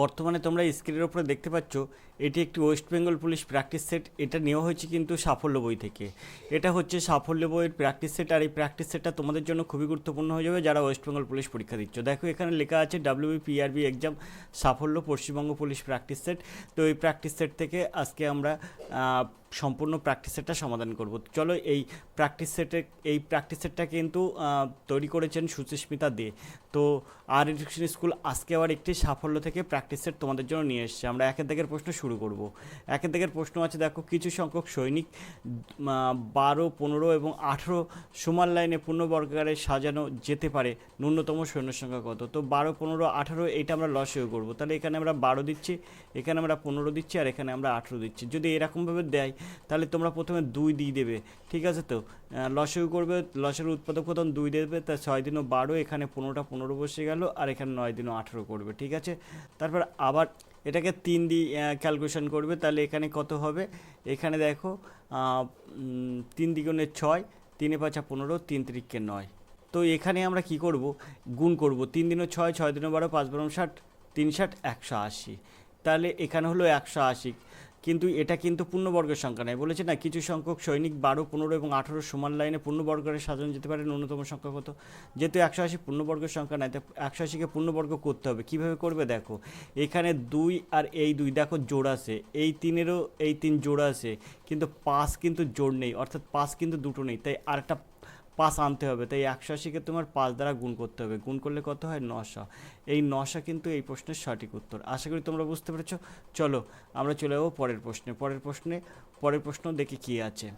বর্তমানে তোমরা স্ক্রিনের উপরে দেখতে পাচ্ছ, এটি একটি West Bengal police practice set এটা নেওয়া হয়েছে কিন্তু সাফল্য বই থেকে। এটা হচ্ছে সাফল্য বইয়ের প্র্যাকটিস সেট আর এই প্র্যাকটিস সেটটা তোমাদের জন্য খুবই গুরুত্বপূর্ণ হয়ে যাবে যারা ওয়েস্ট বেঙ্গল পুলিশ পরীক্ষা দিচ্ছ। দেখো, এখানে লেখা আছে ডাব্লিউবি পিআরবি এক্সাম সাফল্য পশ্চিমবঙ্গ পুলিশ প্র্যাকটিস সেট তো এই প্র্যাকটিস সেট থেকে আজকে আমরা সম্পূর্ণ প্র্যাকটিস সেটটা সমাধান করব। চলো এই প্র্যাকটিস সেটে এই প্র্যাকটিস সেটটা কিন্তু তৈরি করেছেন সুচিস্মিতা দে। তো আর এডুকেশন স্কুল আজকে আবার একটি সাফল্য থেকে প্র্যাকটিস সেট তোমাদের জন্য নিয়ে এসেছে। আমরা একের দিকের প্রশ্ন শুরু করব। একের দিকের প্রশ্ন আছে, দেখো, কিছু সংখ্যক সৈনিক বারো, পনেরো এবং আঠেরো সমান লাইনে পূর্ণবর্গাকারে সাজানো যেতে পারে। ন্যূনতম সৈন্য সংখ্যা কত? তো বারো, পনেরো, আঠেরো, এইটা আমরা লসেও করব। তাহলে এখানে আমরা বারো দিচ্ছি, এখানে আমরা পনেরো দিচ্ছি, আর এখানে আমরা আঠেরো দিচ্ছি। যদি এরকমভাবে দেয় তাহলে তোমরা প্রথমে দুই দিয়ে দেবে, ঠিক আছে তো? লসেও করবে, লসের উৎপাদক প্রথম দুই দেবে, তা ছয় দিনও বারো, এখানে পনেরোটা পনেরো বসে গেল, আর এখানে নয় দিনও আঠেরো করবে, ঠিক আছে? তারপর আবার এটাকে তিন দিয়ে ক্যালকুলেশন করবে, তাহলে এখানে কত হবে? এখানে দেখো তিন দ্বিগুণে ছয়, তিনে পাঁচা পনেরো, তিন তিরিককে নয়। তো এখানে আমরা কি করব? গুণ করব, তিন দিনও ছয় ছয় দিনও বারো, পাঁচ বারো ষাট, তিন ষাট, একশো আশি। তাহলে এখানে হলো একশো আশি। কিন্তু এটা কিন্তু পূর্ণবর্গের সংখ্যা নয়। বলেছে না, কিছু সংখ্যক সৈনিক বারো, পনেরো এবং আঠেরো সমান লাইনে পূর্ণবর্গের সাজানো যেতে পারে, ন্যূনতম সংখ্যা কত? যেহেতু একশো আশি পূর্ণবর্গের সংখ্যা নয় তো একশো আশিকে পূর্ণবর্গ করতে হবে। কীভাবে করবে? দেখো, এখানে দুই আর এই দুই, দেখো জোড় আছে। এই তিনেরও এই তিন জোড় আছে, কিন্তু পাঁচ কিন্তু জোড় নেই, অর্থাৎ পাঁচ কিন্তু দুটো নেই। তাই আরেকটা পাঁচ আনতে হবে, তাই একশো আশিকে তোমার পাঁচ দ্বারা গুণ করতে হবে। গুণ করলে কত হয়? নশো। এই নশা কিন্তু এই প্রশ্নের সঠিক উত্তর। আশা করি তোমরা বুঝতে পেরেছ। চলো, আমরা চলে যাব পরের প্রশ্নে। পরের প্রশ্নে, পরের প্রশ্ন দেখি কী আছে।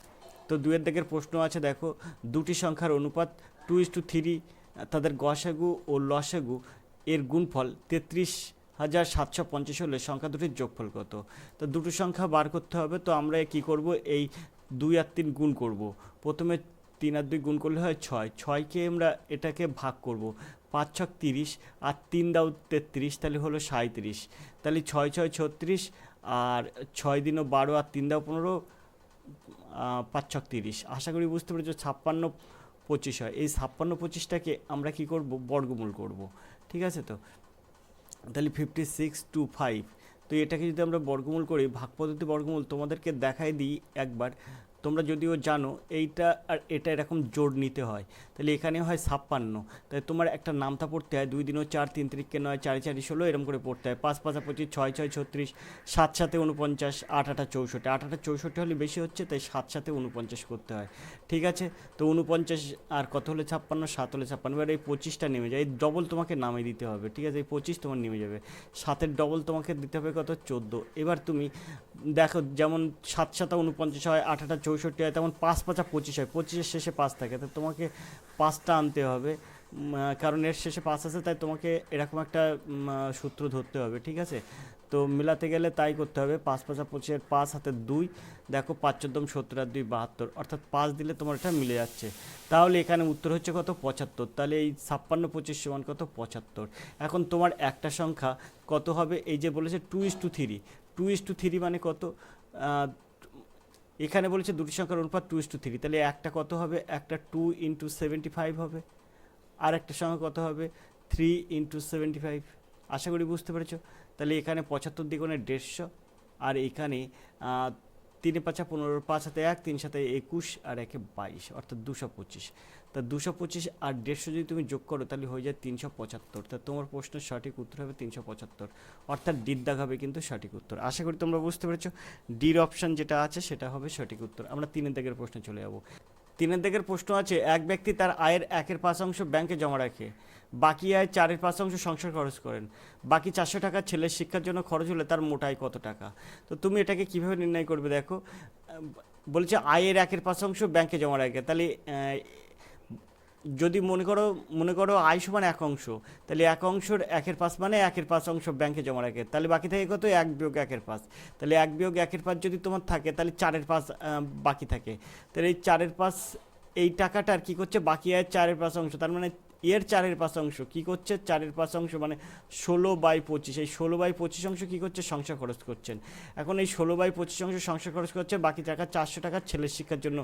তো দুয়ের দিকের প্রশ্ন আছে, দেখো, দুটি সংখ্যার অনুপাত টু ইস টু থ্রি তাদের গসাগু ও লসাগু এর গুণফল তেত্রিশ হাজার সাতশো পঞ্চাশ হলে সংখ্যা দুটির যোগফল কত? তো দুটো সংখ্যা বার করতে হবে, তো আমরা কি করব? এই দুই আর তিন গুণ করব। প্রথমে তিন আর দুই গুণ করলে হয় ছয়। ছয়কে আমরা এটাকে ভাগ করব। পাঁচ ছক তিরিশ, আর তিন দাও তেত্রিশ, তাহলে হলো সাঁত্রিশ তাহলে ছয় ছয়, ছত্রিশ, আর ছয় দিনও বারো, আর তিন দাও পনেরো পাঁচ ছক তিরিশ। আশা করি বুঝতে পেরেছ, ছাপ্পান্ন পঁচিশ হয়। এই ছাপ্পান্ন পঁচিশটাকে আমরা কি করব? বর্গমূল করব। ঠিক আছে তো? তাহলে ফিফটি সিক্স টু ফাইভ। তো এটাকে যদি আমরা বর্গমূল করি, ভাগ পদ্ধতি বর্গমূল তোমাদেরকে দেখাই দিই একবার। তোমরা যদিও জানো, এইটা আর এটা এরকম জোড় নিতে হয়। তাহলে এখানে হয় ছাপ্পান্ন। তাই তোমার একটা নামতা পড়তে হয়, দুই দিনও চার, তিন তিরিখকে নয়, চারি চারি ষোলো এরকম করে পড়তে হয়। পাঁচ, পাঁচা, পঁচিশ, ছয় ছয়, ছত্রিশ, সাত সাথে উনপঞ্চাশ আট, আটা চৌষট্টি। আট, আটা চৌষট্টি হলে বেশি হচ্ছে, তাই সাত সাথে উনপঞ্চাশ করতে হয়। ঠিক আছে? তো উনপঞ্চাশ আর কত হলে ছাপ্পান্ন? সাত হলে ছাপ্পান্ন। এবার এই পঁচিশটা নেমে যায়। এই ডবল তোমাকে নামিয়ে দিতে হবে। ঠিক আছে? এই পঁচিশ তোমার নেমে যাবে। সাতের ডবল তোমাকে দিতে হবে কত? চোদ্দ। এবার তুমি দেখো, যেমন সাত, সাতা উনপঞ্চাশ হয়, আট, আটা চৌষট্টি হয়, তেমন পাঁচ পাঁচা পঁচিশ হয়। পঁচিশের শেষে পাঁচ থাকে, তো তোমাকে পাঁচটা আনতে হবে। কারণ এর শেষে পাঁচ আছে, তাই তোমাকে এরকম একটা সূত্র ধরতে হবে, ঠিক আছে? তো মেলাতে গেলে তাই করতে হবে, পাঁচ পাঁচা পঁচিশের পাঁচ হাতে দুই, দেখো পাঁচ চোদ্দম সত্তর আর দুই বাহাত্তর, অর্থাৎ পাঁচ দিলে তোমার এটা মিলে যাচ্ছে। তাহলে এখানে উত্তর হচ্ছে কত? পঁচাত্তর। তাহলে এই ছাপ্পান্ন পঁচিশ সমান কত? পঁচাত্তর। এখন তোমার একটা সংখ্যা কত হবে? এই যে বলেছে two is to three two is to three মানে কত? এখানে বলেছে দুটি সংখ্যার অনুপাত টু ইস টু থ্রি তাহলে একটা কত হবে? একটা টু ইন্টু সেভেন্টি ফাইভ হবে। আর একটা সংখ্যা কত হবে? থ্রি ইন্টু সেভেন্টি ফাইভ আশা করি বুঝতে পেরেছ? তাহলে এখানে পঁচাত্তর দ্বিগুণে দেড়শো। আর এখানে তিনে পাঁচা পনেরো, পাঁচ হাতে এক, তিন সাথে একুশ আর একে বাইশ, অর্থাৎ দুশো পঁচিশ। তা দুশো পঁচিশ আর দেড়শো যদি তুমি যোগ করো, তাহলে হয়ে যায় তিনশো পঁচাত্তর। তা তোমার প্রশ্নের সঠিক উত্তর হবে তিনশো পঁচাত্তর, অর্থাৎ ডির দাগ হবে কিন্তু সঠিক উত্তর। আশা করি তোমরা বুঝতে পেরেছ ডির অপশান যেটা আছে সেটা হবে সঠিক উত্তর। আমরা তিনের দাগের প্রশ্নে চলে যাব। তিনের দিকের প্রশ্ন আছে, এক ব্যক্তি তার আয়ের একের পাঁচ অংশ ব্যাংকে জমা রাখে। বাকি আয় চারের পাঁচ অংশ সংসার খরচ করেন। বাকি চারশো টাকা ছেলের শিক্ষার জন্য খরচ হলে তার মোটাই কত টাকা? তো তুমি এটাকে কীভাবে নির্ণয় করবে দেখো? বলছে আয়ের একের পাঁচ অংশ ব্যাংকে জমা রাখে। তাহলে যদি মনে করো মনে করো আয় সমান এক অংশ, তাহলে এক অংশের একের পাঁচ মানে একের পাঁচ অংশ ব্যাংকে জমা রাখে। তাহলে বাকি থাকে কত? এক বিয়োগ একের পাঁচ। তাহলে এক বিয়োগ একের পাঁচ যদি তোমার থাকে, তাহলে চারের পাঁচ বাকি থাকে। তাহলে এই চারের পাঁচ, এই টাকাটা আর কি করছে? বাকি আয়ের চারের পাঁচ অংশ। তার মানে এর চারের পাঁচ অংশ। কি করছে? চারের পাঁচ অংশ মানে ষোলো বাই পঁচিশ। এই ষোলো বাই পঁচিশ অংশ কী করছে? সংসার খরচ করছেন। এখন এই ষোলো বাই পঁচিশ অংশ সংসার খরচ করছে, বাকি টাকা চারশো টাকা ছেলের শিক্ষার জন্য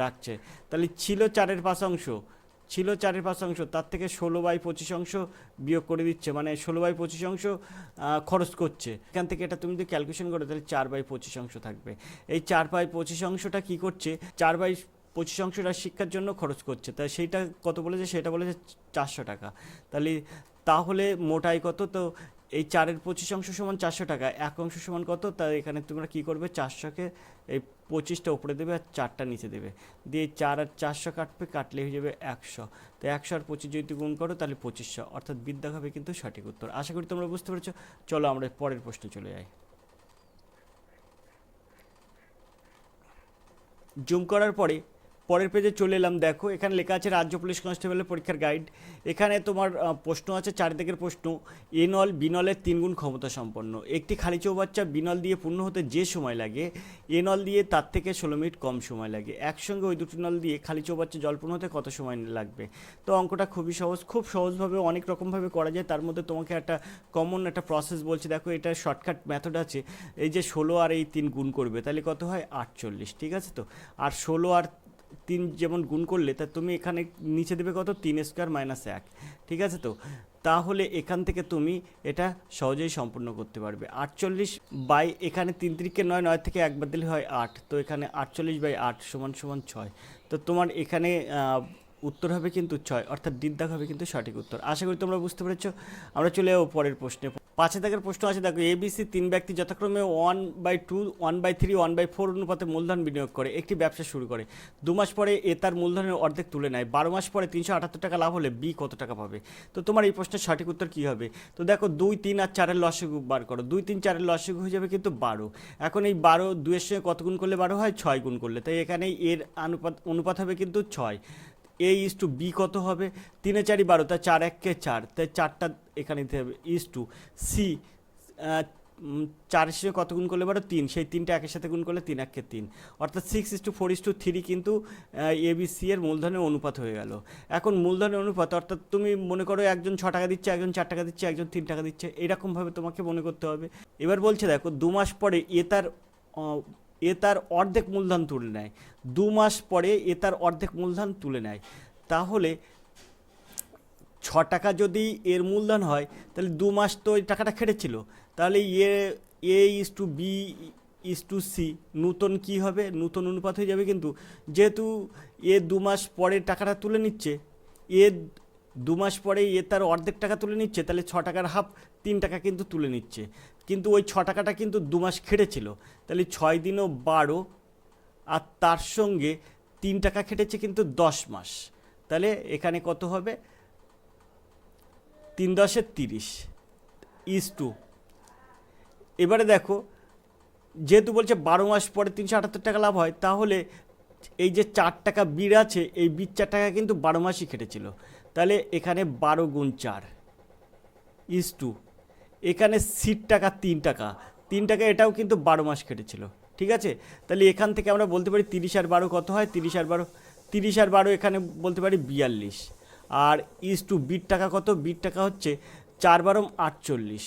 রাখছে। তাহলে ছিল চারের পাঁচ অংশ। ছিল চারের পাঁচ অংশ, তার থেকে ষোলো বাই পঁচিশ অংশ বিয়োগ করে দিচ্ছে। মানে ষোলো বাই পঁচিশ অংশ খরচ করছে। এখান থেকে এটা তুমি যদি ক্যালকুলেশন করো, তাহলে চার বাই পঁচিশ অংশ থাকবে। এই চার বাই পঁচিশ অংশটা কি করছে? চার বাই পঁচিশ অংশটা শিক্ষার জন্য খরচ করছে। তা সেইটা কত বলেছে? সেটা বলেছে চারশো টাকা। তাহলে তাহলে মোটাই কত? তো এই চারের পঁচিশ অংশ সমান চারশো টাকা। এক অংশ সমান কত? তা এখানে তোমরা কী করবে? চারশোকে এই পঁচিশটা উপরে দেবে আর চারটা নিচে দেবে। দিয়ে চার আর চারশো কাটবে, কাটলে হয়ে যাবে একশো। তো একশো আর পঁচিশ যদি গুণ করো, তাহলে পঁচিশশো। অর্থাৎ বিদ্যা হবে কিন্তু সঠিক উত্তর। আশা করি তোমরা বুঝতে পেরেছ। চলো আমরা পরের প্রশ্নে চলে যাই। জুম করার পরে পরের পেজে চলে এলাম। দেখো, এখানে লেখা আছে রাজ্য পুলিশ কনস্টেবলের পরীক্ষার গাইড এখানে তোমার প্রশ্ন আছে, চারিদিকের প্রশ্ন। এনল বিনলের তিনগুণ ক্ষমতা সম্পন্ন। একটি খালি চৌবাচ্চা বিনল দিয়ে পূর্ণ হতে যে সময় লাগে এনল দিয়ে তার থেকে ষোলো মিনিট কম সময় লাগে। একসঙ্গে ওই দুটি নল দিয়ে খালি চৌবাচ্চা জল পূর্ণ হতে কত সময় লাগবে? তো অঙ্কটা খুবই সহজ। খুব সহজভাবে, অনেক রকমভাবে করা যায়। তার মধ্যে তোমাকে একটা কমন একটা প্রসেস বলছি। দেখো, এটা শর্টকাট মেথড আছে। এই যে ষোলো আর এই তিন গুণ করবে, তাহলে কত হয়? আটচল্লিশ, ঠিক আছে তো? আর ষোলো আর তিন যেমন গুণ করলে, তা তুমি এখানে নিচে দেবে কত? তিন স্কোয়ার মাইনাস এক। ঠিক আছে তো? তাহলে এখান থেকে তুমি এটা সহজেই সম্পূর্ণ করতে পারবে। আটচল্লিশ বাই এখানে তিন তিরিকে নয় নয় থেকে একবার দিলে হয় আট। তো এখানে আটচল্লিশ বাই আট সমান সমান ছয়। তো তোমার এখানে উত্তর হবে কিন্তু ছয়, অর্থাৎ দিদ্দাগ হবে কিন্তু সঠিক উত্তর। আশা করি তোমরা বুঝতে পেরেছ। আমরা চলে যাব পরের প্রশ্নে। পাঁচে দাগের প্রশ্ন আছে, দেখো এবিসি তিন ব্যক্তি যথাক্রমে one by two one by three one by four অনুপাতে মূলধন বিনিয়োগ করে, একটি ব্যবসা শুরু করে। দু মাস পরে এ তার মূলধনের অর্ধেক তুলে নেয়। বারো মাস পরে তিনশো আটাত্তর টাকা লাভ হলে বি কত টাকা পাবে? তো তোমার এই প্রশ্নের সঠিক উত্তর কী হবে? তো দেখো, দুই, তিন আর চারের লসগু বার করো। দুই, তিন, চারের লসগু হয়ে যাবে কিন্তু বারো। এখন এই বারো দুইয়ের সঙ্গে কত গুণ করলে বারো হয়? ছয় গুণ করলে। তাই এখানে এর অনুপাত অনুপাত হবে কিন্তু ছয়। এ ইস টু বি কত হবে? তিনে চারি বারো, তা চার এককে চার। তাই চারটা এখানে দিতে হবে ইস টু সি চারের সঙ্গে কত গুণ করলে বারো? তিন। সেই তিনটা একের সাথে গুণ করলে তিন এককে তিন। অর্থাৎ six is to four is to three কিন্তু এ বি সি এর মূলধনের অনুপাত হয়ে গেল। এখন মূলধনের অনুপাত, অর্থাৎ তুমি মনে করো একজন ছ টাকা দিচ্ছে, একজন চার টাকা দিচ্ছে, একজন তিন টাকা দিচ্ছে, এরকমভাবে তোমাকে মনে করতে হবে। এবার বলছে দেখো, দু মাস পরে এ তার এ তার অর্ধেক মূলধন তুলে নেয়। দু মাস পরে এ তার অর্ধেক মূলধন তুলে নেয়। তাহলে ছ টাকা যদি এর মূলধন হয়, তাহলে দু মাস তো ওই টাকাটা খেটেছিল তাহলে A A is to B is to C নূতন কী হবে? নূতন অনুপাত হয়ে যাবে কিন্তু যেহেতু এ দু মাস পরে টাকাটা তুলে নিচ্ছে, এ দু মাস পরে এ তার অর্ধেক টাকা তুলে নিচ্ছে, তাহলে ছ টাকার হাফ তিন টাকা কিন্তু তুলে নিচ্ছে। কিন্তু ওই ছ টাকাটা কিন্তু দু মাস খেটেছিল। তাহলে ছয় দিনও বারো, আর তার সঙ্গে তিন টাকা খেটেছে কিন্তু দশ মাস। তাহলে এখানে কত হবে? তিন দশে তিরিশ ইস টু এবারে দেখো, যেহেতু বলছে বারো মাস পরে তিনশো আটাত্তর টাকা লাভ হয়, তাহলে এই যে চার টাকা বিড় আছে, এই বিশ চার টাকা কিন্তু বারো মাসই কেটেছিল তাহলে এখানে বারো গুণ চার ইস টু এখানে সিট টাকা তিন টাকা। তিন টাকা এটাও কিন্তু বারো মাস কেটেছিল, ঠিক আছে? তাহলে এখান থেকে আমরা বলতে পারি তিরিশ আর বারো কত হয়? তিরিশ আর বারো, তিরিশ আর বারো এখানে বলতে পারি বিয়াল্লিশ। আর ইস টু বিট টাকা কত? বিট টাকা হচ্ছে চার বারো আটচল্লিশ।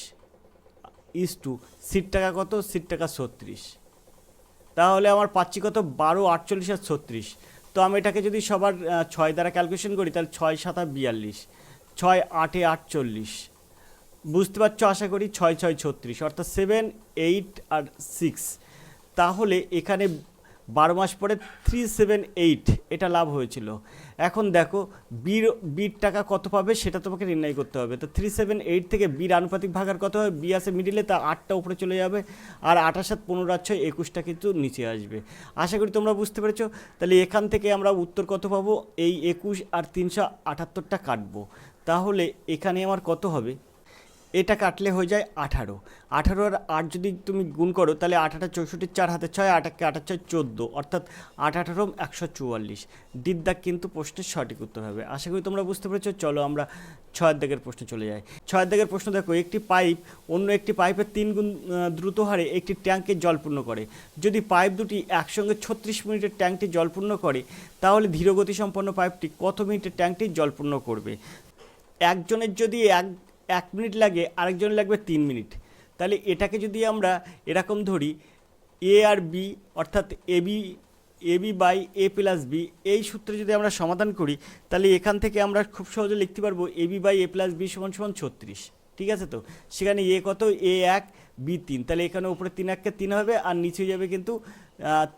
ইস টু সিট টাকা কত? সিট টাকা ছত্রিশ। তাহলে আমার পাচ্ছি কত? বারো, আটচল্লিশ আর ছত্রিশ। তো আমি এটাকে যদি সবার ছয় দ্বারা ক্যালকুলেশন করি, তাহলে ছয় সাতা বিয়াল্লিশ, ছয় আটে আটচল্লিশ। বুঝতে পারছ? আশা করি ছয় ছয় ছত্রিশ, অর্থাৎ সেভেন এইট আর সিক্স তাহলে এখানে বারো মাস পরে থ্রি সেভেন এইট এটা লাভ হয়েছিল। এখন দেখো বির বির টাকা কত পাবে সেটা তোমাকে নির্ণয় করতে হবে। তো থ্রি সেভেন এইট থেকে বির আনুপাতিক ভাগার কত হবে? বি আসে মিডিলে তা আটটা উপরে চলে যাবে। আর আঠাশ সাত পনেরো আর ছয় একুশটা কিন্তু নিচে আসবে। আশা করি তোমরা বুঝতে পেরেছ? তাহলে এখান থেকে আমরা উত্তর কত পাবো? এই একুশ আর তিনশো আটাত্তরটা কাটবো। তাহলে এখানে আমার কত হবে? এটা কাটলে হয়ে যায় আঠারো। আঠারো আর আট যদি তুমি গুণ করো, তাহলে আঠাটা চৌষট্টি, চার হাতে ছয় আটাকে আঠাশ ছয় চোদ্দ। অর্থাৎ আট আঠারো, একশো চুয়াল্লিশ। দিদ্দাক কিন্তু প্রশ্নের সঠিক উত্তর হবে। আশা করি তোমরা বুঝতে পেরেছ। চলো আমরা ছয়ের দাগের প্রশ্ন চলে যাই। ছয়ের দাগের প্রশ্ন দেখো, একটি পাইপ অন্য একটি পাইপের তিন গুণ দ্রুত হারে একটি ট্যাঙ্কে জল পূর্ণ করে। যদি পাইপ দুটি একসঙ্গে ছত্রিশ মিনিটের ট্যাঙ্কটি জল পূর্ণ করে, তাহলে ধীরগতি সম্পন্ন পাইপটি কত মিনিটের ট্যাঙ্কটি জল পূর্ণ করবে? একজনের যদি এক এক মিনিট লাগে, আরেকজন লাগবে তিন মিনিট। তাহলে এটাকে যদি আমরা এরকম ধরি এ আর বি অর্থাৎ A B B A B by A plus B এই সূত্রে যদি আমরা সমাধান করি, তাহলে এখান থেকে আমরা খুব সহজে লিখতে পারব A B by A plus B সমান সমান ছত্রিশ। ঠিক আছে তো? সেখানে এ কত? এ এক বি তিন। তাহলে এখানে উপরে তিন এককে তিন হবে, আর নিচে যাবে কিন্তু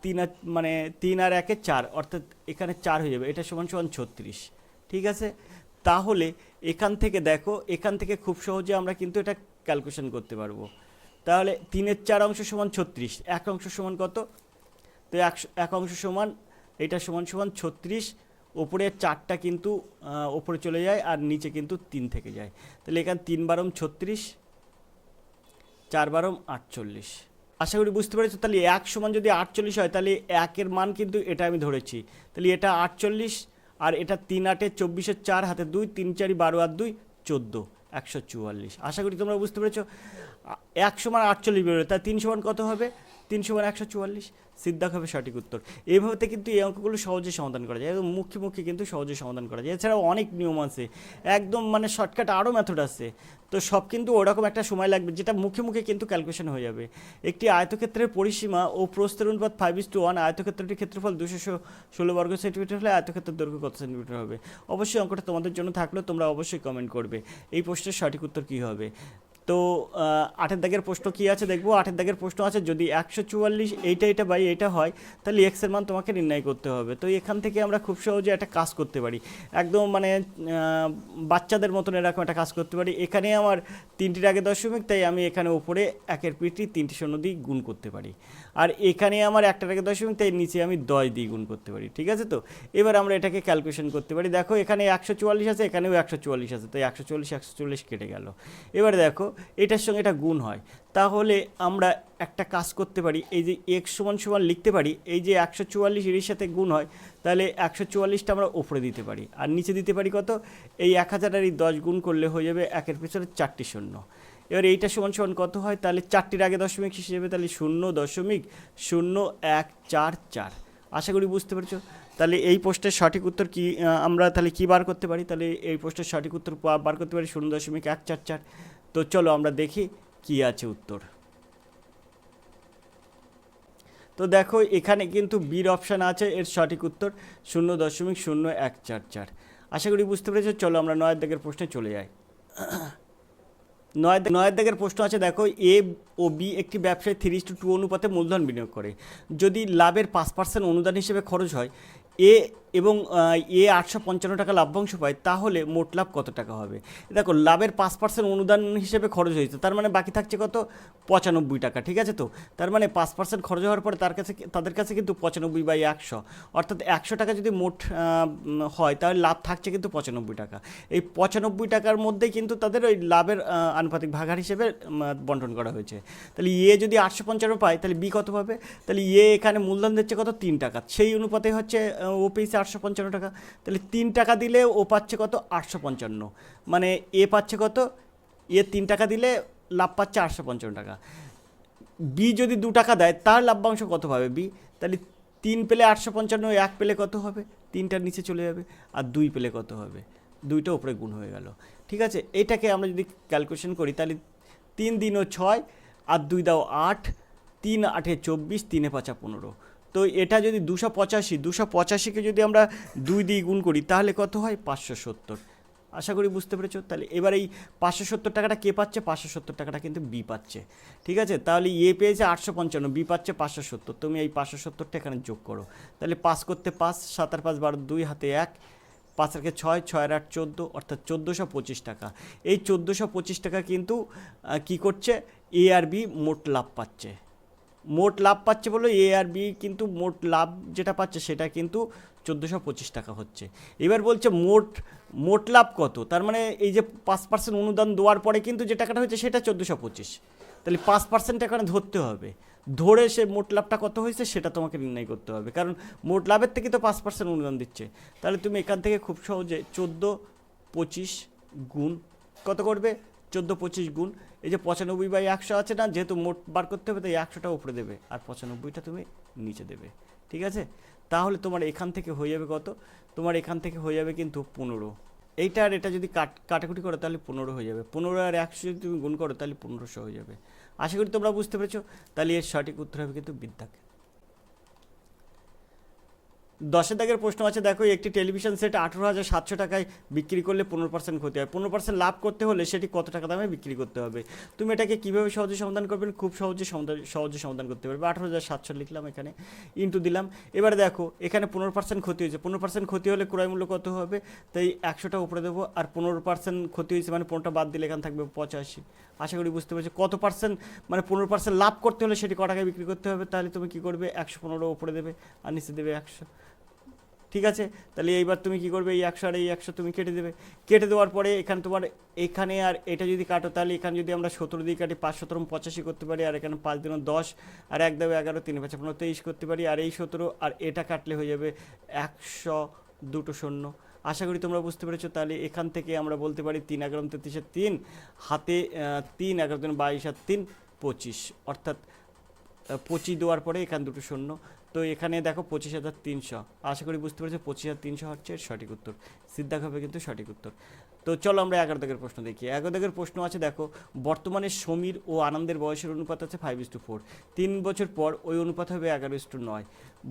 তিন মানে তিন আর একে চার, অর্থাৎ এখানে চার হয়ে যাবে, এটা সমান সমান ছত্রিশ। ঠিক আছে? তাহলে এখান থেকে দেখো, এখান থেকে খুব সহজে আমরা কিন্তু এটা ক্যালকুলেশন করতে পারব। তাহলে তিনের চার অংশ সমান ছত্রিশ, এক অংশ সমান কত? তো একশো, এক অংশ সমান, এটা সমান সমান ছত্রিশ, ওপরে চারটা কিন্তু ওপরে চলে যায় আর নিচে কিন্তু তিন থেকে যায়। তাহলে এখানে তিন বারম ছত্রিশ, চার বারম আটচল্লিশ। আশা করি বুঝতে পেরেছ? তাহলে এক সমান যদি আটচল্লিশ হয়, তাহলে একের মান কিন্তু এটা আমি ধরেছি। তাহলে এটা আটচল্লিশ আর এটা তিন আটে চব্বিশের চার, হাতে দুই, তিন চারি, বারো আর দুই, চোদ্দ, একশো চুয়াল্লিশ। আশা করি তোমরা বুঝতে পেরেছ। একশো এক সমান আটচল্লিশ বেরোবে তা তিন সমান কত হবে? তিন সমান একশো চুয়াল্লিশ, সিদ্ধাক হবে সঠিক উত্তর। এইভাবে কিন্তু এই অঙ্কগুলো সহজে সমাধান করা যায় একদম মুখে মুখে কিন্তু সহজে সমাধান করা যায়। এছাড়াও অনেক নিয়ম আছে। একদম মানে শর্টকাট আরও মেথড আছে। তো সব কিন্তু ওরকম একটা সময় লাগবে যেটা মুখে মুখে কিন্তু ক্যালকুলেশন হয়ে যাবে। একটি আয়তক্ষেত্রের পরিসীমা ও প্রস্তর অনুপাত ফাইভ ইস টু ওয়ান আয়তক্ষেত্রটির ক্ষেত্রফল দুশো ষোলো বর্গ সেন্টিমিটার হলে আয়তক্ষেত্রের দৈর্ঘ্য কত সেন্টিমিটার হবে? অবশ্যই অঙ্কটা তোমাদের জন্য থাকলেও তোমরা অবশ্যই কমেন্ট করবে। এই প্রশ্নের সঠিক উত্তর কী হবে? তো আটের দাগের প্রশ্ন কী আছে? দেখব। আটের দাগের প্রশ্ন আছে, যদি একশো চুয়াল্লিশ এইটা এটা বাই এটা হয়, তাহলে এক্সের মান তোমাকে নির্ণয় করতে হবে। তো এখান থেকে আমরা খুব সহজে একটা কাজ করতে পারি। একদম মানে বাচ্চাদের মতন এরকম একটা কাজ করতে পারি। এখানে আমার তিনটির আগে দশমিক, তাই আমি এখানে উপরে একের পিঠি তিনটি শূন্য দিয়ে গুণ করতে পারি। আর এখানে আমার একটার আগে দশমিক, তাই নিচে আমি দশ দিয়ে গুণ করতে পারি। ঠিক আছে তো? এবার আমরা এটাকে ক্যালকুলেশন করতে পারি। দেখো, এখানে একশো চুয়াল্লিশ আছে, এখানেও একশো চুয়াল্লিশ আছে, তাই একশো চল্লিশ একশো চল্লিশ কেটে গেল। এবার দেখো এটার সঙ্গে এটা গুণ হয়। তাহলে আমরা একটা কাজ করতে পারি, এই যে এক্স সমান সমান লিখতে পারি, এই যে একশো চুয়াল্লিশ এর সাথে গুণ হয়, তাহলে একশো চুয়াল্লিশটা আমরা ওপরে দিতে পারি। আর নিচে দিতে পারি কত? এই এক হাজার আর এই দশ গুণ করলে হয়ে যাবে একের পিছনে চারটি শূন্য। এবার এইটা সমান সমান কত হয়? তাহলে চারটির আগে দশমিক হিসেবে তাহলে শূন্য দশমিক শূন্য এক চার চার। আশা করি বুঝতে পেরেছ? তাহলে এই পোস্টের সঠিক উত্তর কি আমরা তাহলে কী বার করতে পারি? তাহলে এই পোস্টের সঠিক উত্তর বার করতে পারি, শূন্য দশমিক এক চার চার। তো চলো আমরা দেখি কি আছে উত্তর। তো দেখো, এখানে কিন্তু বির অপশান আছে, এর সঠিক উত্তর শূন্য দশমিক শূন্য এক চার চার। আশা করি বুঝতে পেরেছ, চলো আমরা নয়ের দিকের প্রশ্নে চলে যাই। নয় নয়ের দাগের প্রশ্ন আছে, দেখো, এ ও বি একটি ব্যবসায় থ্রি টু টু অনুপাতে মূলধন বিনিয়োগ করে। যদি লাভের পাঁচ পার্সেন্ট অনুদান হিসেবে খরচ হয়, এ এবং এ আটশো পঞ্চান্ন টাকা লাভ্যাংশ পায়, তাহলে মোট লাভ কত টাকা হবে? দেখো, লাভের পাঁচ পার্সেন্ট অনুদান হিসেবে খরচ হয়েছে, তার মানে বাকি থাকছে কত? পঁচানব্বই টাকা, ঠিক আছে তো? তার মানে পাঁচ পার্সেন্ট খরচ হওয়ার পরে তার কাছে, তাদের কাছে কিন্তু পঁচানব্বই বাই একশো। অর্থাৎ একশো টাকা যদি মোট হয়, তাহলে লাভ থাকছে কিন্তু পঁচানব্বই টাকা। এই পঁচানব্বই টাকার মধ্যেই কিন্তু তাদের ওই লাভের আনুপাতিক ভাগার হিসেবে বন্টন করা হয়েছে। তাহলে এ যদি আটশো পঞ্চান্ন পায়, তাহলে বি কত পাবে? তাহলে এ এখানে মূলধন দিচ্ছে কত? তিন টাকা। সেই অনুপাতে হচ্ছে ও পেয়েছে আটশো পঞ্চান্ন টাকা। তাহলে তিন টাকা দিলে ও পাচ্ছে কত? আটশো পঞ্চান্ন। মানে এ পাচ্ছে কত? এ তিন টাকা দিলে লাভ পাচ্ছে আটশো পঞ্চান্ন টাকা। বি যদি দু টাকা দেয়, তার লাভ্যাংশ কত পাবে বি? তাহলে তিন পেলে আটশো পঞ্চান্ন, এক পেলে কত হবে? তিনটার নিচে চলে যাবে। আর দুই পেলে কত হবে? দুইটা উপরে গুণ হয়ে গেল। ঠিক আছে? এটাকে আমরা যদি ক্যালকুলেশন করি, তাহলে তিন দিনও ছয়, আর দুই দাও আট, তিন আটে চব্বিশ, তিনে পাঁচা পনেরো। তো এটা যদি দুশো পঁচাশি, দুশো পঁচাশিকে যদি আমরা দুই দিয়ে গুণ করি, তাহলে কত হয়? পাঁচশো সত্তর। আশা করি বুঝতে পেরেছ? তাহলে এবার এই পাঁচশো সত্তর টাকাটা কে পাচ্ছে? পাঁচশো সত্তর টাকাটা কিন্তু বি পাচ্ছে। ঠিক আছে? তাহলে এ পেয়েছে আটশো পঞ্চান্ন, বি পাচ্ছে পাঁচশো সত্তর। তুমি এই পাঁচশো সত্তরটা এখানে যোগ করো। তাহলে পাস করতে পাঁচ, সাত আর পাঁচ বারো দুই, হাতে এক। পাঁচ আটকে ছয় ছয় আর আট চোদ্দ, অর্থাৎ চোদ্দোশো পঁচিশ টাকা। এই চোদ্দোশো পঁচিশ টাকা কিন্তু কি করছে? এ আর বি মোট লাভ পাচ্ছে। মোট লাভ পাচ্ছে বলে এ আর বি কিন্তু মোট লাভ যেটা পাচ্ছে সেটা কিন্তু চোদ্দোশো পঁচিশ টাকা হচ্ছে। এবার বলছে মোট মোট লাভ কত? তার মানে এই যে পাঁচ পার্সেন্ট অনুদান দেওয়ার পরে কিন্তু যে টাকাটা হয়েছে সেটা চোদ্দোশো পঁচিশ। তাহলে পাঁচ পার্সেন্ট এখানে ধরতে হবে। ধরে সে মোট লাভটা কত হয়েছে সেটা তোমাকে নির্ণয় করতে হবে। কারণ মোট লাভের থেকে তো পাঁচ পার্সেন্ট অনুদান দিচ্ছে। তাহলে তুমি এখান থেকে খুব সহজে চোদ্দ পঁচিশ গুণ কত করবে? চোদ্দ পঁচিশ গুণ এই যে পঁচানব্বই বাই একশো আছে না, যেহেতু মোট বার করতে হবে, তাই একশোটা উপরে দেবে। আর পঁচানব্বইটা তুমি নিচে দেবে। ঠিক আছে? তাহলে তোমার এখান থেকে হয়ে যাবে কত? তোমার এখান থেকে হয়ে যাবে কিন্তু পনেরো। এইটা আর এটা যদি কাট, কাটাকুটি করো, তাহলে পনেরো হয়ে যাবে। পনেরো আর একশো যদি তুমি গুণ করো, তাহলে পনেরোশো হয়ে যাবে। আশা করি তোমরা বুঝতে পেরেছ। তাহলে এর সঠিক উত্তর হবে কিন্তু বিদ্যাকে দশের দাগের প্রশ্ন আছে, দেখো একটি টেলিভিশন সেট আঠেরো হাজার সাতশো টাকায় বিক্রি করলে পনেরো পার্সেন্ট ক্ষতি হয়। পনেরো পার্সেন্ট লাভ করতে হলে সেটি কত টাকা দামে বিক্রি করতে হবে? তুমি এটাকে কীভাবে সহজে সমাধান করবেন খুব সহজে সহজে সমাধান করতে পারবে। আঠেরো হাজার সাতশো লিখলাম এখানে ইন্টু দিলাম। এবারে দেখো, এখানে পনেরো পার্সেন্ট ক্ষতি হয়েছে। পনেরো পার্সেন্ট ক্ষতি হলে ক্রয় মূল্য কত হবে? তাই একশোটা উপরে দেবো। আর পনেরো পার্সেন্ট ক্ষতি হয়েছে মানে পনেরোটা বাদ দিলে এখানে থাকবে পঁচাশি। আশা করি বুঝতে পারছি। কত পার্সেন্ট মানে পনেরো পার্সেন্ট লাভ করতে হলে সেটি ক টাকায় বিক্রি করতে হবে? তাহলে তুমি কী করবে? একশো পনেরো উপরে দেবে। আর নিচে দেবে একশো। ঠিক আছে? তাহলে এইবার তুমি কি করবে? এই একশো আর এই একশো তুমি কেটে দেবে। কেটে দেওয়ার পরে এখানে তোমার, এখানে আর এটা যদি কাটো, তাহলে এখানে যদি আমরা সতেরো দিয়ে কাটি, পাঁচ সতেরো, পঁচাশি করতে পারি, আর এখানে পাঁচ দিনও দশ, আর এক দেবে এগারো, তিন পাঁচ, পনেরো, তেইশ করতে পারি, আর এই সতেরো, আর এটা কাটলে হয়ে যাবে একশো দুটো শূন্য। আশা করি তোমরা বুঝতে পেরেছ। তাহলে এখান থেকে আমরা বলতে পারি তিন এগারো তেত্রিশের তিন, হাতে তিন এগারো তিন বাইশ আর তিন, পঁচিশ। অর্থাৎ পঁচিশ দেওয়ার পরে এখান দুটো শূন্য। তো এখানে দেখো পঁচিশ হাজার তিনশো। আশা করি বুঝতে পেরেছ, পঁচিশ হাজার তিনশো হচ্ছে সঠিক উত্তর। সিদ্ধাক হবে কিন্তু সঠিক উত্তর। তো চলো আমরা এগারো দাগের প্রশ্ন দেখি। এগারো দাগের প্রশ্ন আছে, দেখো, বর্তমানে সমীর ও আনন্দের বয়সের অনুপাত আছে ফাইভ ইস টু ফোর তিন বছর পর ওই অনুপাত হবে এগারো ইস টু নয়।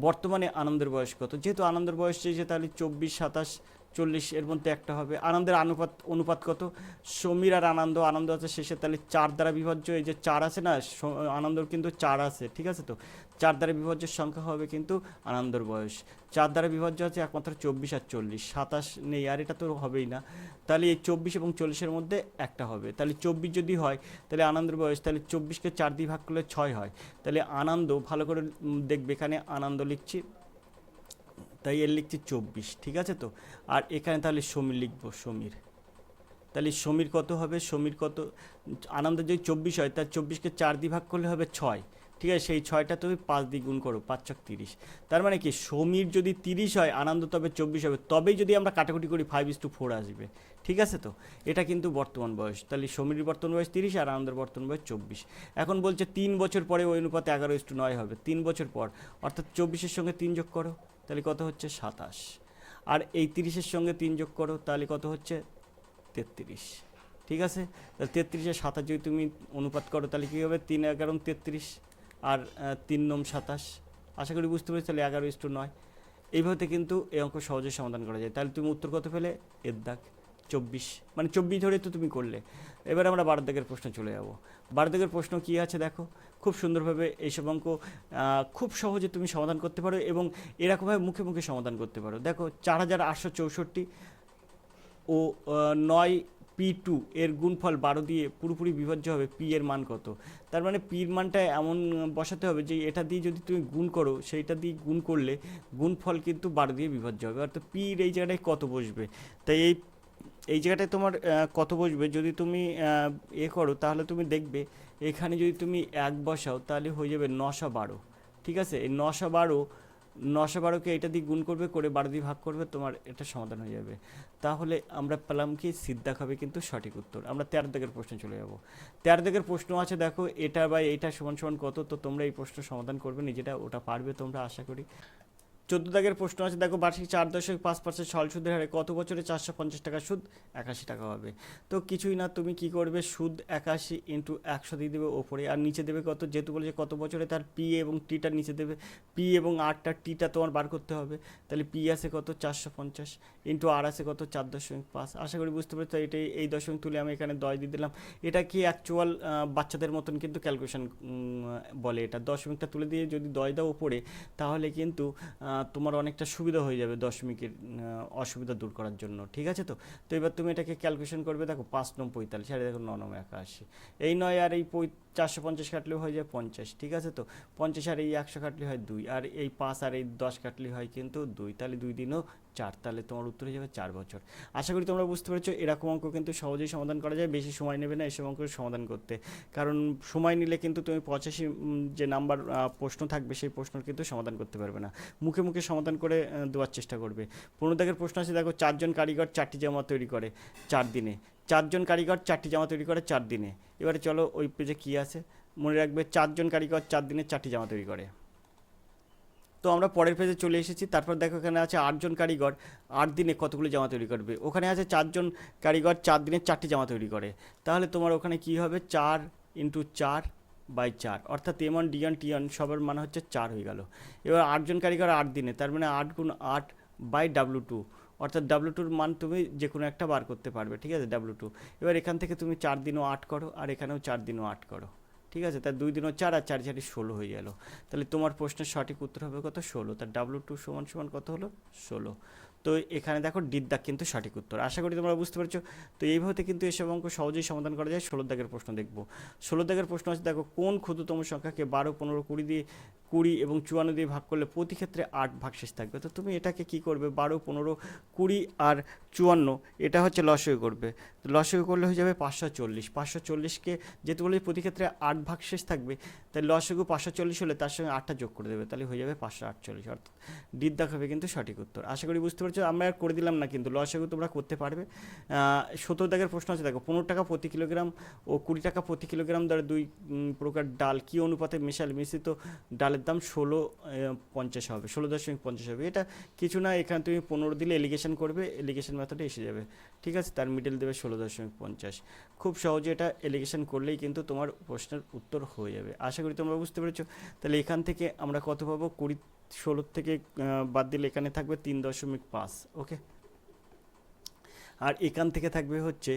বর্তমানে আনন্দের বয়স কত? যেহেতু আনন্দের বয়স চেয়েছে তাহলে চব্বিশ, সাতাশ চল্লিশ, এর মধ্যে একটা হবে। আনন্দের অনুপাত অনুপাত কত? সমীর আর আনন্দ আনন্দ আছে শেষে, তাহলে চার দ্বারা বিভাজ্য, এই যে চার আছে না আনন্দর কিন্তু চার আছে, ঠিক আছে তো? চার দ্বারা বিভাজ্যের সংখ্যা হবে কিন্তু আনন্দর বয়স। চার দ্বারা বিভাজ্য আছে একমাত্র চব্বিশ আর চল্লিশ, সাতাশ নেই, আর এটা তো হবেই না। তাহলে এই চব্বিশ এবং চল্লিশের মধ্যে একটা হবে। তাহলে চব্বিশ যদি হয়, তাহলে আনন্দের বয়স, তাহলে চব্বিশকে চার দিয়ে ভাগ করলে ছয় হয়। তাহলে আনন্দ, ভালো করে দেখবে এখানে আনন্দ লিখছি। তাই এর লিখছি চব্বিশ, ঠিক আছে তো? আর এখানে তাহলে সমীর লিখব, সমীর। তাহলে সমীর কত হবে? সমীর কত? আনন্দ যদি চব্বিশ হয় তার চব্বিশকে চার দিয়ে ভাগ করলে হবে ছয়। ঠিক আছে, সেই ছয়টা তুমি পাঁচ দিয়ে গুণ করো, পাঁচ ছক তিরিশ। তার মানে কি? সমীর যদি তিরিশ হয়, আনন্দ তবে চব্বিশ হবে। তবেই যদি আমরা কাটাকুটি করি ফাইভ ইস টু ফোর আসবে। ঠিক আছে তো? এটা কিন্তু বর্তমান বয়স। তাহলে সমীর বর্তমান বয়স তিরিশ আর আনন্দের বর্তমান বয়স চব্বিশ। এখন বলছে তিন বছর পরে ওই অনুপাতে এগারো ইস টু নয় হবে। তিন বছর পর। অর্থাৎ চব্বিশের সঙ্গে তিন যোগ করো। তাহলে কত হচ্ছে সাতাশ? আর এই তিরিশের সঙ্গে তিন যোগ করো, তাহলে কত হচ্ছে তেত্রিশ। ঠিক আছে? তাহলে তেত্রিশে সাতাশ যদি তুমি অনুপাত করো, তাহলে কী হবে? তিন এগারো তেত্রিশ আর তিন নম সাতাশ। আশা করি বুঝতে পেরেছি, তাহলে এগারো ইস্টু নয়। এইভাবে কিন্তু এই অঙ্ক সহজে সমাধান করা যায়। তাহলে তুমি উত্তর কত পেলে? এর দাগ। চব্বিশ। মানে চব্বিশ ধরে তো তুমি করলে। এবার আমরা বারো প্রশ্ন চলে যাব। বারো প্রশ্ন কী আছে দেখো? খুব সুন্দরভাবে এইসব অঙ্ক খুব সহজে তুমি সমাধান করতে পারো এবং এরকমভাবে মুখে মুখে সমাধান করতে পারো। দেখো, চার হাজার আটশো চৌষট্টি ও নয় পি টু এর গুণফল বারো দিয়ে পুরোপুরি বিভাজ্য হবে পি এর মান কত? তার মানে পির মানটা এমন বসাতে হবে যে এটা দিয়ে যদি তুমি গুণ করো, সেইটা দিয়ে গুণ করলে গুণফল কিন্তু বারো দিয়ে বিভাজ্য হবে। অর্থাৎ পির এই জায়গাটায় কত বসবে? তাই এই এই জায়গাটায় তোমার কত বসবে? যদি তুমি এ করো, তাহলে তুমি দেখবে, এখানে যদি তুমি এক বসাও, তাহলে হয়ে যাবে নশো বারো। ঠিক আছে? এই নশো বারো, নশো বারোকে এটা দিয়ে গুণ করবে, করে বারো দিয়ে ভাগ করবে, তোমার এটা সমাধান হয়ে যাবে। তাহলে আমরা পেলাম কি সিদ্ধাক হবে কিন্তু সঠিক উত্তর। আমরা তেরো দিকের প্রশ্ন চলে যাব। তেরো দিকের প্রশ্ন আছে, দেখো, এটা বা এইটা সমান সমান কত, তো তোমরা এই প্রশ্ন সমাধান করবে নিজেটা ওটা পারবে তোমরা, আশা করি। চোদ্দ দাগের প্রশ্ন আছে, দেখো বার্ষিক চার দশমিক পাঁচ পার্সেন্ট সল সুদের হারে কত বছরে চারশো পঞ্চাশ টাকা সুদ? একাশি টাকা হবে। তো কিছুই না, তুমি কি করবে? সুদ একাশি ইন্টু একশো দিয়ে দেবে ওপরে। আর নিচে দেবে কত? যেহেতু বলেছে কত বছরে তার পি এবং টিটা নিচে দেবে। পি এবং আরটা টিটা তোমার বার করতে হবে। তাহলে পি আছে কত? চারশো পঞ্চাশ ইন্টু আর আছে কত? চার দশমিক পাঁচ। আশা করি বুঝতে পেরেছ, এটাই, এই দশমিক তুলে আমি এখানে দশ দিয়ে দিলাম। এটা কি অ্যাকচুয়াল বাচ্চাদের মতন কিন্তু ক্যালকুলেশন বলে। এটা দশমিকটা তুলে দিয়ে যদি দশ দাও ওপরে, তাহলে কিন্তু তোমার অনেকটা সুবিধা হয়ে যাবে দশমিকের অসুবিধা দূর করার জন্য, ঠিক আছে তো? তো এবার তুমি এটাকে ক্যালকুলেশন করবে, দেখো পাঁচ নম পঁয়তাল্লিশ, আর দেখো ন নম একাশি। এই নয় আর এই চারশো পঞ্চাশ কাটলেও হয়ে যায় পঞ্চাশ, ঠিক আছে তো? পঞ্চাশ আর এই একশো কাটলে হয় দুই, আর এই পাঁচ আর এই দশ কাটলে হয় কিন্তু দুই, তাহলে দুই দিনও চার, তাহলে তোমার উত্তর হয়ে যাবে চার বছর। আশা করি তোমরা বুঝতে পেরেছ, এরকম অঙ্ক কিন্তু সহজেই সমাধান করা যায়, বেশি সময় নেবে না এসব অঙ্ক সমাধান করতে। কারণ সময় নিলে কিন্তু তুমি পঁচাশি যে নাম্বার প্রশ্ন থাকবে সেই প্রশ্ন কিন্তু সমাধান করতে পারবে না। মুখে মুখে সমাধান করে দেওয়ার চেষ্টা করবে। পনেরো দাগের প্রশ্ন আছে, দেখো, চারজন কারিগর চারটি জামা তৈরি করে চার দিনে। চারজন কারিগর চারটি জামা তৈরি করে চার দিনে। এবারে চলো ওই পেজে কী আছে? মনে রাখবে চারজন কারিগর চার দিনে চারটি জামা তৈরি করে। তো আমরা পরের পেজে চলে এসেছি, তারপর দেখো এখানে আছে আটজন কারিগর আট দিনে কতগুলো জামা তৈরি করবে। ওখানে আছে চারজন কারিগর চার দিনে চারটি জামা তৈরি করে। তাহলে তোমার ওখানে কি হবে? চার ইন্টু চার বাই চার। অর্থাৎ এমন ওয়ান ডি ওয়ান সবার মানে হচ্ছে চার হয়ে গেল। এবার আটজন কারিগর আট দিনে, তার মানে আট গুণ আট বাই ডাব্লু টু অর্থাৎ ডাব্লু টুর মান তুমি যে কোনো একটা বার করতে পারবে, ঠিক আছে ডাব্লু টু এবার এখান থেকে তুমি চার দিনও আট করো, আর এখানেও চার দিনও আট করো, ঠিক আছে? তার দুই দিনও চার আর চার চারি ষোলো হয়ে গেল। তাহলে তোমার প্রশ্নের সঠিক উত্তর হবে কত? ষোলো। তার ডাব্লু টু সমান সমান কত হলো? ষোলো। তো এখানে দেখো ডিদ্দাক কিন্তু সঠিক উত্তর। আশা করি তোমরা বুঝতে পারছ। তো এইভাবে কিন্তু এসব অঙ্ক সহজেই সমাধান করা যায়। ষোলো দাগের প্রশ্ন দেখব। ষোলো দাগের প্রশ্ন আছে দেখো, কোন ক্ষুদ্রতম সংখ্যাকে বারো, পনেরো, কুড়ি দিয়ে, কুড়ি এবং চুয়ান্ন দিয়ে ভাগ করলে প্রতি ক্ষেত্রে আট ভাগশেষ থাকবে? তো তুমি এটাকে কি করবে? বারো, পনেরো, কুড়ি আর চুয়ান্ন, এটা হচ্ছে লসয় করবে। তো লসয় করলে হয়ে যাবে পাঁচশো চল্লিশ। পাঁচশো চল্লিশকে যেহেতু বলি প্রতি ক্ষেত্রে আট ভাগশেষ থাকবে, তাই লসগু পাঁচশো চল্লিশ হলে তার সঙ্গে আটটা যোগ করে দেবে। তাহলে হয়ে যাবে পাঁচশো আটচল্লিশ। অর্থাৎ ডিদ্দাক হবে কিন্তু সঠিক উত্তর। আশা করি বুঝতে পারছ। আমরা আর করে দিলাম না কিন্তু। লসগু তোমরা করতে পারবে। সত্তর দাগের প্রশ্ন আছে, দেখো, পনেরো টাকা প্রতি কিলোগ্রাম ও কুড়ি টাকা প্রতি কিলোগ্রাম দ্বারা দুই প্রকার ডাল কী অনুপাতে মেশালে? মিশ্রিত ডালের দাম ষোলো পঞ্চাশ হবে, ষোলো দশমিক পঞ্চাশ হবে। এটা কিছু না, এখানে তুমি পনেরো দিলে এলিগেশন করবে এলিগেশন মেথডে এসে যাবে। ঠিক আছে? তার মিডল দেবে ষোলো দশমিক পঞ্চাশ। খুব সহজে এটা এলিগেশন করলেই কিন্তু তোমার প্রশ্নের উত্তর হয়ে যাবে। আশা করি তোমরা বুঝতে পেরেছ। তাহলে এখান থেকে আমরা কত পাবো? কুড়ি ষোলোর থেকে বাদ দিলে এখানে থাকবে তিন দশমিক পাঁচ, ওকে? আর এখান থেকে থাকবে হচ্ছে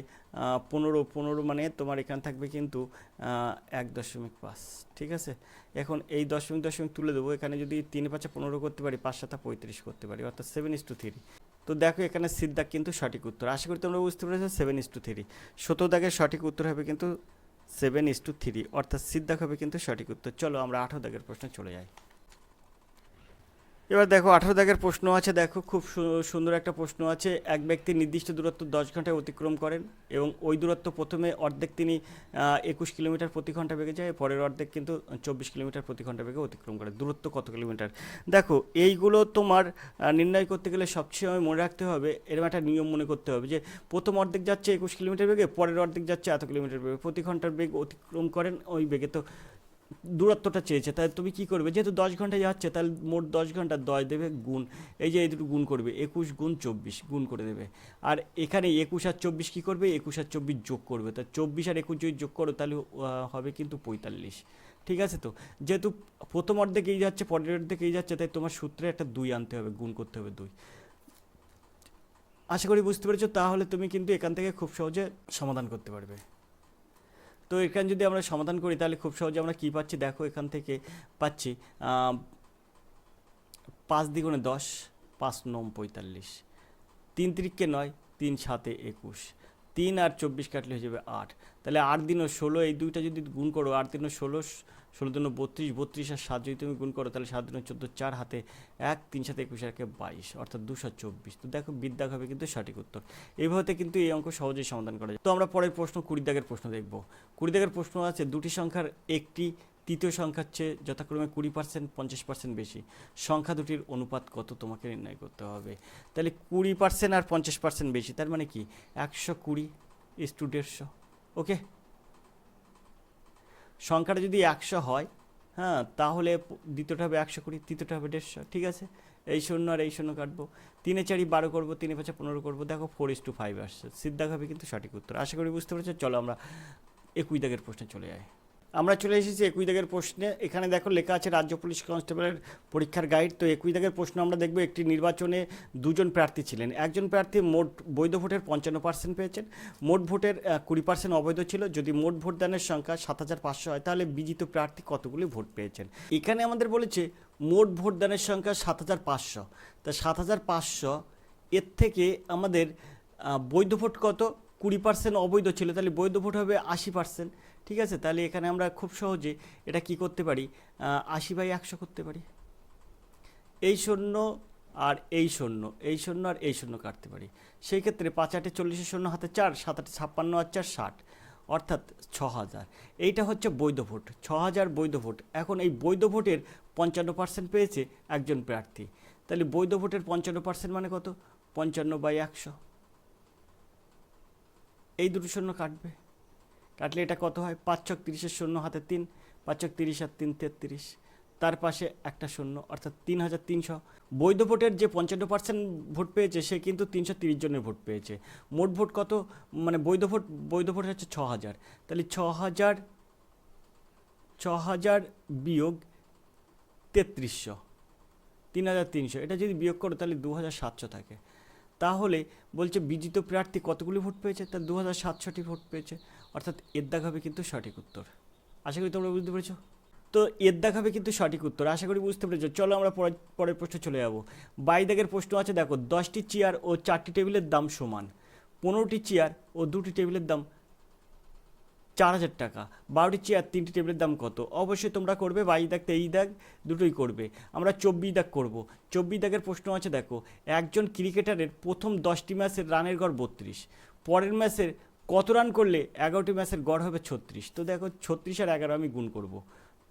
পনেরো পনেরো মানে তোমার এখানে থাকবে কিন্তু এক দশমিক পাঁচ, ঠিক আছে? এখন এই দশমিক দশমিক তুলে দেবো, এখানে যদি তিন পাঁচে পনেরো করতে পারি, পাঁচ সাথে পঁয়ত্রিশ করতে পারি, অর্থাৎ সেভেন ইস টু থ্রি তো দেখো এখানে সিদ্ধাক কিন্তু সঠিক উত্তর, আশা করি তোমরা বুঝতে পেরেছ সেভেন ইস টু থ্রি সত্তর দাগের সঠিক উত্তর হবে কিন্তু সেভেন ইস টু থ্রি অর্থাৎ সিদ্ধাক হবে কিন্তু সঠিক উত্তর। চলো আমরা আঠারো দাগের প্রশ্নে চলে যাই। এবার দেখো, আঠারো দাগের প্রশ্ন আছে, দেখো, খুব সুন্দর একটা প্রশ্ন আছে। এক ব্যক্তি নির্দিষ্ট দূরত্ব দশ ঘন্টায় অতিক্রম করেন এবং ওই দূরত্ব প্রথমে অর্ধেক তিনি একুশ কিলোমিটার প্রতি ঘণ্টা বেগে যায়, পরের অর্ধেক কিন্তু চব্বিশ কিলোমিটার প্রতি ঘণ্টা বেগে অতিক্রম করে। দূরত্ব কত কিলোমিটার? দেখো, এইগুলো তোমার নির্ণয় করতে গেলে সবসময় মনে রাখতে হবে, এরকম একটা নিয়ম মনে করতে হবে যে, প্রথম অর্ধেক যাচ্ছে একুশ কিলোমিটার বেগে, পরের অর্ধেক যাচ্ছে এত কিলোমিটার বেগে। প্রতি ঘণ্টার বেগ অতিক্রম করেন ওই বেগে। তো দূরত্বটা চেয়েছে, তাহলে তুমি কি করবে? যেহেতু দশ ঘণ্টা যাচ্ছে, তাহলে মোট দশ ঘণ্টা দশ দেবে গুণ, এই যে এই দুটো গুণ করবে, একুশ গুণ চব্বিশ, গুণ করে দেবে। আর এখানে একুশ আর চব্বিশ কী করবে? একুশ আর চব্বিশ যোগ করবে। তা চব্বিশ আর একুশ যদি যোগ করো, তাহলে হবে কিন্তু পঁয়তাল্লিশ। ঠিক আছে তো? যেহেতু প্রথম অর্ধেক এই যাচ্ছে, পরের অর্ধেক এই যাচ্ছে, তাই তোমার সূত্রে একটা দুই আনতে হবে, গুণ করতে হবে দুই। আশা করি বুঝতে পেরেছ, তাহলে তুমি কিন্তু এখান থেকে খুব সহজে সমাধান করতে পারবে। তো এখানে যদি আমরা সমাধান করি, তাহলে খুব সহজে আমরা কী পাচ্ছি? দেখো এখান থেকে পাচ্ছি পাঁচ দ্বিগুণে দশ, পাঁচ নম পঁয়তাল্লিশ। তিন তিরিককে নয়, তিন সাতে একুশ। তিন আর চব্বিশ কাটলে হয়ে যাবে আট। তাহলে আট দিনও ষোলো, এই দুইটা যদি গুণ করো, আট দিনও ষোলো ষোলো দিনও বত্রিশ বত্রিশ আর সাত যদি তুমি গুণ করো, তাহলে সাত দিনও চোদ্দ, চার হাতে এক, তিন সাথে একুশ, একে বাইশ, অর্থাৎ দুশো চব্বিশ। তো দেখো বিদ্যাগ হবে কিন্তু সঠিক উত্তর। এইভাবে কিন্তু এই অঙ্ক সহজেই সমাধান করা যায়। তো আমরা পরের প্রশ্ন, কুড়ি দাগের প্রশ্ন দেখব। কুড়ি দাগের প্রশ্ন আছে, দুটি সংখ্যার একটি, তৃতীয় সংখ্যার চেয়ে যথাক্রমে কুড়ি পার্সেন্ট পঞ্চাশ পার্সেন্ট বেশি। সংখ্যা দুটির অনুপাত কত তোমাকে নির্ণয় করতে হবে? তাহলে কুড়ি পার্সেন্ট আর পঞ্চাশ পার্সেন্ট বেশি, তার মানে কি? একশো কুড়ি ইস টু দেড়শো ওকে সংখ্যাটা যদি একশো হয় হ্যাঁ তাহলে দ্বিতীয়টা হবে একশো কুড়ি, তৃতীয়টা হবে দেড়শো, ঠিক আছে? এই শূন্য আর এই শূন্য কাটবো। তিনে চারি বারো করব, তিনে পাঁচে পনেরো করব, দেখো ফোর ইস টু ফাইভ আসছে। সিদ্ধাক হবে কিন্তু সঠিক উত্তর। আশা করি বুঝতে পারছ, চলো আমরা একুই দাগের প্রশ্নে চলে যাই। আমরা চলে এসেছি একুই দাগের প্রশ্নে। এখানে দেখো লেখা আছে, রাজ্য পুলিশ কনস্টেবলের পরীক্ষার গাইড তো একুই দাগের প্রশ্ন আমরা দেখব, একটি নির্বাচনে দুজন প্রার্থী ছিলেন। একজন প্রার্থী মোট বৈধ ভোটের পঞ্চান্ন পার্সেন্ট পেয়েছেন। মোট ভোটের কুড়ি পার্সেন্ট অবৈধ ছিল। যদি মোট ভোটদানের সংখ্যা সাত হাজার পাঁচশো হয়, তাহলে বিজিত প্রার্থী কতগুলি ভোট পেয়েছেন? এখানে আমাদের বলেছে, মোট ভোটদানের সংখ্যা সাত হাজার পাঁচশো। তা সাত হাজার পাঁচশো, এর থেকে আমাদের বৈধ ভোট কত? কুড়ি পার্সেন্ট অবৈধ ছিল। তাহলে বৈধ ভোট হবে আশি পার্সেন্ট ঠিক আছে? তাহলে এখানে আমরা খুব সহজে এটা কি করতে পারি? আশি বাই একশো করতে পারি। এই শূন্য আর এই শূন্য এই শূন্য আর এই শূন্য কাটতে পারি। সেই ক্ষেত্রে পাঁচ আটে চল্লিশের শূন্য, হাতে চার, সাত আটে ছাপ্পান্ন আর চার, ষাট। অর্থাৎ ছ হাজার এইটা হচ্ছে বৈধ ভোট। ছ হাজার বৈধ ভোট। এখন এই বৈধ ভোটের পঞ্চান্ন পার্সেন্ট পেয়েছে একজন প্রার্থী। তাহলে বৈধ ভোটের পঞ্চান্ন পার্সেন্ট মানে কত? পঞ্চান্ন বাই একশো। এই দুটো শূন্য কাটবে। কাটলে এটা কত হয়? পাঁচ ছক তিরিশের শূন্য হাতে তিন পাঁচ ছক তিরিশ আর তিন তেত্রিশ। তার পাশে একটা শূন্য, অর্থাৎ তিন হাজার তিনশো। বৈধ ভোটের যে পঞ্চান্ন পার্সেন্ট ভোট পেয়েছে, সে কিন্তু তিনশো তিরিশ জনের ভোট পেয়েছে। মোট ভোট কত? মানে বৈধ ভোট বৈধ ভোট হচ্ছে ছ হাজার। তাহলে ছ হাজার ছ হাজার বিয়োগ তেত্রিশশো, তিন হাজার তিনশো। এটা যদি বিয়োগ করো, তাহলে দু হাজার সাতশো থাকে। তাহলে বলছে বিজিত প্রার্থী কতগুলি ভোট পেয়েছে? তার দু হাজার সাতশোটি ভোট পেয়েছে। অর্থাৎ এর দাগ হবে কিন্তু সঠিক উত্তর। আশা করি তোমরা বুঝতে পেরেছ? তো এর দাগ হবে কিন্তু সঠিক উত্তর। আশা করি বুঝতে পেরেছ। চলো আমরা পরের প্রশ্নে চলে যাব। বাই দাগের প্রশ্ন আছে, দেখো, দশটি চেয়ার ও চারটি টেবিলের দাম সমান। পনেরোটি চেয়ার ও দুটি টেবিলের দাম চার হাজার টাকা। বারোটি চেয়ার, তিনটি টেবিলের দাম কত? অবশ্যই তোমরা করবে বাইশ দাগ তেইশ দাগ, দুটোই করবে। আমরা চব্বিশ দাগ করব। চব্বিশ দাগের প্রশ্ন আছে, দেখো, একজন ক্রিকেটারের প্রথম দশটি ম্যাচের রানের গড় বত্রিশ। পরের ম্যাচের কত রান করলে এগারোটি ম্যাচের গড় হবে ছত্রিশ? তো দেখো, ছত্রিশ আর এগারো আমি গুণ করব।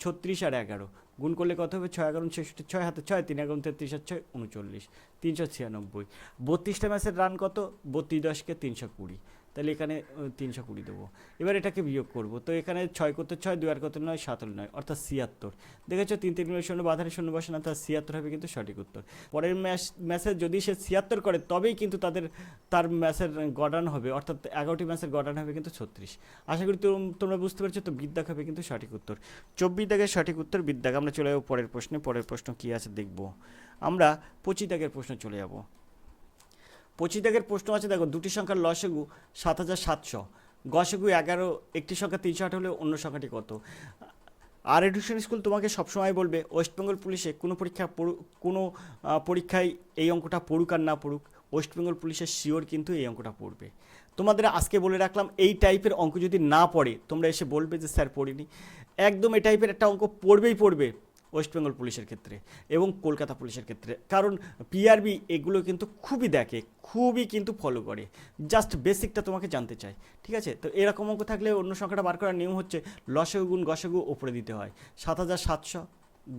ছত্রিশ আর এগারো। গুণ করলে কত হবে? ছয় এগারো, ছেষট্টি, ছয় হাতে ছয়, তিন এগারো, তেত্রিশ আর ছয়, উনচল্লিশ। তিনশো ছিয়ানব্বই। বত্রিশটা ম্যাচের রান কত? বত্রিশ দশকে তিনশো কুড়ি। তাহলে এখানে তিনশো কুড়ি দেবো। এবার এটাকে বিয়োগ করব। তো এখানে ছয় করতে ছয়, দুই আর কত নয় সাতান্ন নয়, অর্থাৎ ছিয়াত্তর। দেখেছ, তিন তিন মিনিট শূন্য, বাধারে শূন্য বসে না তার ছিয়াত্তর হবে কিন্তু সঠিক উত্তর। পরের ম্যাচ, ম্যাচে যদি সে ছিয়াত্তর করে, তবেই কিন্তু তাদের, তার ম্যাচের গড়ান হবে, অর্থাৎ এগারোটি ম্যাচের গড়ান হবে কিন্তু ছত্রিশ। আশা করি তোম- তোমরা বুঝতে পেরেছ, তো বিদ্যাক হবে কিন্তু সঠিক উত্তর। চব্বিশ দাগের সঠিক উত্তর বিদ্যাক। আমরা চলে যাব পরের প্রশ্নে, পরের প্রশ্ন কী আছে দেখব। আমরা পঁচিশ দাগের প্রশ্নে চলে যাব। পঁচিশ দাগের প্রশ্ন আছে, দেখো, দুটি সংখ্যার লসগু সাত হাজার সাতশো। গসগু এগারো, একটি সংখ্যা তিনশো আট হলে অন্য সংখ্যাটি কত? আর এডুকেশন স্কুল তোমাকে সবসময় বলবে ওয়েস্টবেঙ্গল পুলিশে কোনো পরীক্ষা কোনো পরীক্ষায় এই অঙ্কটা পড়ুক আর না পড়ুক ওয়েস্টবেঙ্গল পুলিশের শিওর কিন্তু এই অঙ্কটা পড়বে। তোমাদের আজকে বলে রাখলাম, এই টাইপের অঙ্ক যদি না পড়ে, তোমরা এসে বলবে যে, স্যার, পড়িনি। একদম এই টাইপের একটা অঙ্ক পড়বেই পড়বে। ওয়েস্ট বেঙ্গল পুলিশের ক্ষেত্রে এবং কলকাতা পুলিশের ক্ষেত্রে। কারণ পিআরবি এগুলো কিন্তু খুবই দেখে, খুবই কিন্তু ফলো করে। জাস্ট বেসিকটা তোমাকে জানতে চাই, ঠিক আছে? তো এরকম অঙ্ক থাকলে অন্য সংখ্যাটা বার করার নিয়ম হচ্ছে লসগু গুণ গসগু ওপরে দিতে হয়। সাত হাজার সাতশো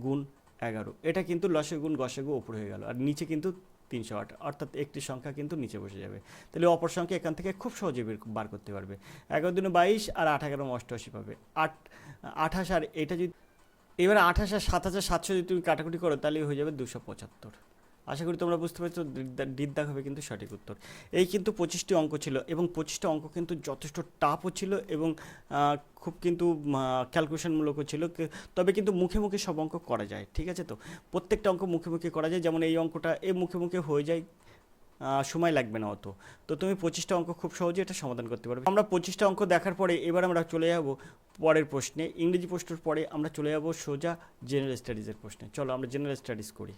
গুণ এগারো। এটা কিন্তু লসগু গুণ গসগু ওপরে হয়ে গেল। আর নিচে কিন্তু তিনশো আট। অর্থাৎ একটি সংখ্যা কিন্তু নিচে বসে যাবে। তাহলে অপর সংখ্যা এখান থেকে খুব সহজে বের করতে পারবে। এগারো দিনে বাইশ আর আট এগারো অষ্টআশি পাবে। আট, আঠাশ আর এটা যদি এবার আঠাশ আর সাত হাজার সাতশো যদি তুমি কাটাকুটি করো, তাহলে হয়ে যাবে দুশো পঁচাত্তর। আশা করি তোমরা বুঝতে পারছ ডিদ্দাক হবে কিন্তু সঠিক উত্তর। এই কিন্তু পঁচিশটি অঙ্ক ছিল এবং পঁচিশটা অঙ্ক কিন্তু যথেষ্ট টাফও ছিল এবং খুব কিন্তু ক্যালকুলেশনমূলকও ছিল। তবে কিন্তু মুখে মুখে সব অঙ্ক করা যায়, ঠিক আছে তো? প্রত্যেকটা অঙ্ক মুখে মুখে করা যায়, যেমন এই অঙ্কটা এ মুখে মুখে হয়ে যায়। সময় লাগবে না অত। তো তুমি পঁচিশটা অঙ্ক খুব সহজে এটা সমাধান করতে পারবে। আমরা পঁচিশটা অঙ্ক দেখার পরে এবার আমরা চলে যাব পরের প্রশ্নে। ইংরেজি প্রশ্নের পরে আমরা চলে যাব সোজা জেনারেল স্টাডিজের প্রশ্নে। চলো আমরা জেনারেল স্টাডিজ করি।